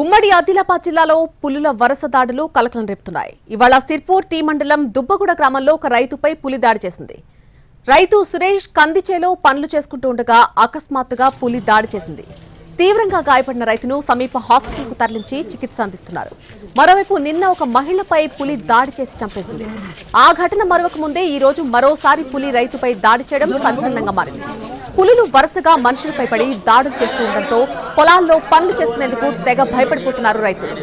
ఉమ్మడి ఆదిలాబాద్ జిల్లాలో పులుల వరుస దాడులు కలకలం రేపుతున్నాయి. ఇవాళ సిర్పూర్ టీ మండలం దుబ్బగూడ గ్రామంలో ఒక రైతుపై పులి దాడి చేసింది. రైతు సురేష్ కందిచేలో పనులు చేసుకుంటూ ఉండగా అకస్మాత్తుగా పులి దాడి చేసింది. తీవ్రంగా గాయపడిన రైతును సమీప హాస్పిటల్కు తరలించి చికిత్స అందిస్తున్నారు. మరోవైపు నిన్న ఒక మహిళపై పులి దాడి చేసి చంపేసింది. ఆ ఘటన మరొక ముందే ఈ రోజు మరోసారి పులి రైతుపై దాడి చేయడం సంచలనంగా మారింది. పులులు వరుసగా మనుషులపై పడి దాడులు చేస్తూ ఉండడంతో పొలాల్లో పనులు చేసుకునేందుకు తెగ భయపడిపోతున్నారు రైతులు.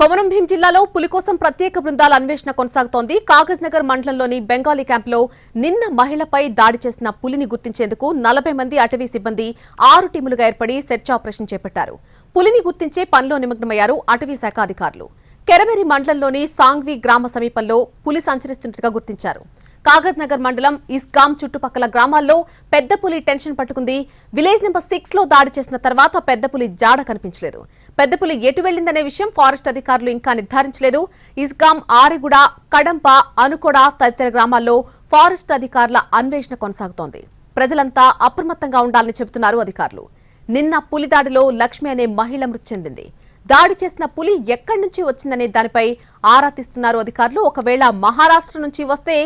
కొమరం భీం జిల్లాలో పులి కోసం ప్రత్యేక బృందాల అన్వేషణ కొనసాగుతోంది. కాగజ్ నగర్ మండలంలోని బెంగాలీ క్యాంపులో నిన్న మహిళపై దాడి చేసిన పులిని గుర్తించేందుకు నలభై మంది అటవీ సిబ్బంది ఆరు టీములుగా ఏర్పడి సెర్చ్ ఆపరేషన్ చేపట్టారు. పులిని గుర్తించే పనిలో నిమగ్నమయ్యారు అటవీ శాఖ అధికారులు. కెరమెరి మండలంలోని సాంగ్వి గ్రామ సమీపంలో పులి సంచరిస్తున్నట్టుగా గుర్తించారు. కాగజ్ నగర్ మండలం ఇస్గామ్ చుట్టుపక్కల గ్రామాల్లో పెద్ద పులి టెన్షన్ పట్టుకుంది. విలేజ్ నెంబర్ సిక్స్లో దాడి చేసిన తర్వాత పెద్ద పులి జాడ కనిపించలేదు. పెద్ద పులి ఎటు వెళ్ళిందనే విషయం ఫారెస్ట్ అధికారులు ఇంకా నిర్ధారించలేదు. ఇస్గామ్ ఆరిగుడ కడంప అనుకొడ తదితర గ్రామాల్లో ఫారెస్ట్ అధికారుల అన్వేషణ కొనసాగుతోంది. ప్రజలంతా అప్రమత్తంగా ఉండాలని చెబుతున్నారు అధికారులు. నిన్న పులి దాడిలో లక్ష్మి అనే మహిళ మృతి చెందింది. దాడి చేసిన పులి ఎక్కడి నుంచి వచ్చిందనే దానిపై ఆరా తీస్తున్నారు అధికారులు. ఒకవేళ మహారాష్ట్ర నుంచి వస్తే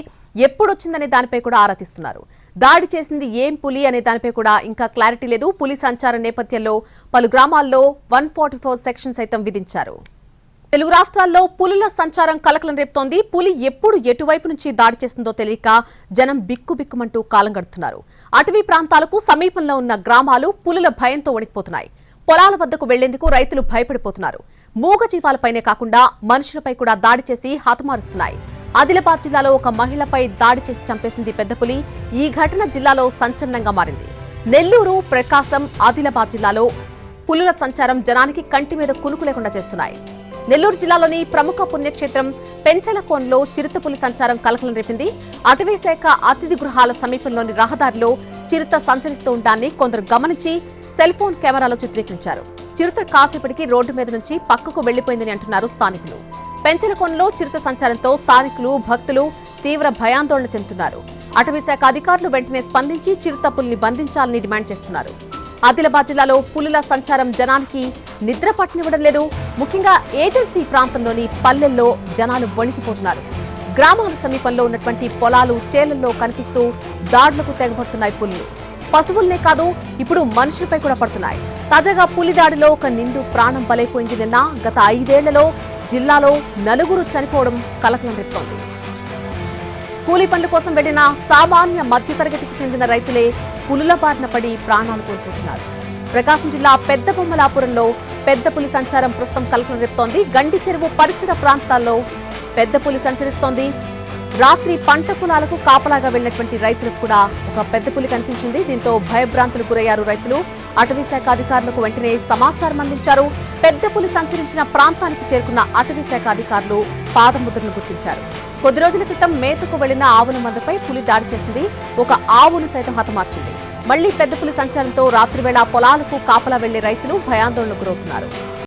ఎప్పుడొచ్చిందనే దానిపై కూడా ఆరా తీస్తున్నారు. దాడి చేసింది ఏం పులి అనే దానిపై కూడా ఇంకా క్లారిటీ లేదు. పులి సంచార నేపథ్యంలో పలు గ్రామాల్లో వన్ సెక్షన్ సైతం విధించారు. తెలుగు రాష్ట్రాల్లో పులుల సంచారం కలకలం రేపుతోంది. పులి ఎప్పుడు ఎటువైపు నుంచి దాడి చేస్తుందో తెలియక జనం బిక్కుబిక్కుమంటూ కాలం గడుపుతున్నారు. అటవీ ప్రాంతాలకు సమీపంలో ఉన్న గ్రామాలు పులుల భయంతో వణికిపోతున్నాయి. పొలాల వద్దకు వెళ్ళేందుకు రైతులు భయపడిపోతున్నారు. మూగ జీవాలపైనే కాకుండా మనుషులపై కూడా దాడి చేసి హతమారుస్తున్నాయి. ఆదిలాబాద్ జిల్లాలో ఒక మహిళపై దాడి చేసి చంపేసింది పెద్ద పులి. ఈ ఘటన జిల్లాలో సంచలనంగా మారింది. నెల్లూరు ప్రకాశం ఆదిలాబాద్ జిల్లాలో పులుల సంచారం జనానికి కంటి మీద కునుకు లేకుండా చేస్తున్నాయి. నెల్లూరు జిల్లాలోని ప్రముఖ పుణ్యక్షేత్రం పెంచలకోన్లో చిరుతపులి సంచారం కలకలం రేపింది. అటవీ శాఖ అతిథి గృహాల సమీపంలోని రహదారిలో చిరుత సంచరిస్తూ ఉండడాన్ని కొందరు గమనించి సెల్ ఫోన్ కెమెరాలో చిత్రీకరించారు. చిరుత కాసేపటికి రోడ్డు మీద నుంచి పక్కకు వెళ్ళిపోయిందని అంటున్నారు స్థానికులు. పెంచలకొండలో చిరుత సంచారంతో స్థానికులు భక్తులు తీవ్ర భయాందోళన చెందుతున్నారు. అటవీ శాఖ అధికారులు వెంటనే స్పందించి చిరుత పులిని బంధించాలని డిమాండ్ చేస్తున్నారు. ఆదిలాబాద్ జిల్లాలో పులుల సంచారం జనానికి నిద్ర పట్టనివ్వడం లేదు. ముఖ్యంగా ఏజెన్సీ ప్రాంతంలోని పల్లెల్లో జనాలు వణికిపోతున్నారు. గ్రామాల సమీపంలో ఉన్నటువంటి పొలాలు చేలల్లో కనిపిస్తూ దాడులకు తెగబడుతున్నాయి పులులు. పశువుల్నే కాదు ఇప్పుడు మనుషులపై కూడా పడుతున్నాయి. తాజాగా పులి దాడిలో ఒక నిండు ప్రాణం బలైపోయింది నిన్న. గత ఐదేళ్ళలో జిల్లాలో నలుగురు చనిపోవడం కలకలం రేపుతోంది. కూలీ పనుల కోసం వెళ్ళిన సామాన్య మధ్యతరగతికి చెందిన రైతులే పులుల బారిన పడి ప్రాణాలు కోల్పోతున్నారు. ప్రకాశం జిల్లా పెద్ద బొమ్మలాపురంలో పెద్ద పులి సంచారం ప్రస్తుతం కలకలం రేపుతోంది. గండి చెరువు పరిసర ప్రాంతాల్లో పెద్ద పులి సంచరిస్తోంది. రాత్రి పంట పొలాలకు కాపలాగా వెళ్ళినటువంటి రైతులకు కూడా ఒక పెద్ద పులి కనిపించింది. దీంతో భయభ్రాంతులు గురయ్యారు రైతులు. అటవీ శాఖ అధికారులకు వెంటనే సమాచారం అందించారు. పెద్ద పులి సంచరించిన ప్రాంతానికి చేరుకున్న అటవీ శాఖ అధికారులు పాదముద్రను గుర్తించారు. కొద్ది రోజుల క్రితం మేతకు వెళ్ళిన ఆవుల మందపై పులి దాడి చేసింది. ఒక ఆవును సైతం హతమార్చింది. మళ్ళీ పెద్ద పులి సంచారంతో రాత్రివేళ పొలాలకు కాపలా వెళ్ళే రైతులు భయాందోళనకు గురవుతున్నారు.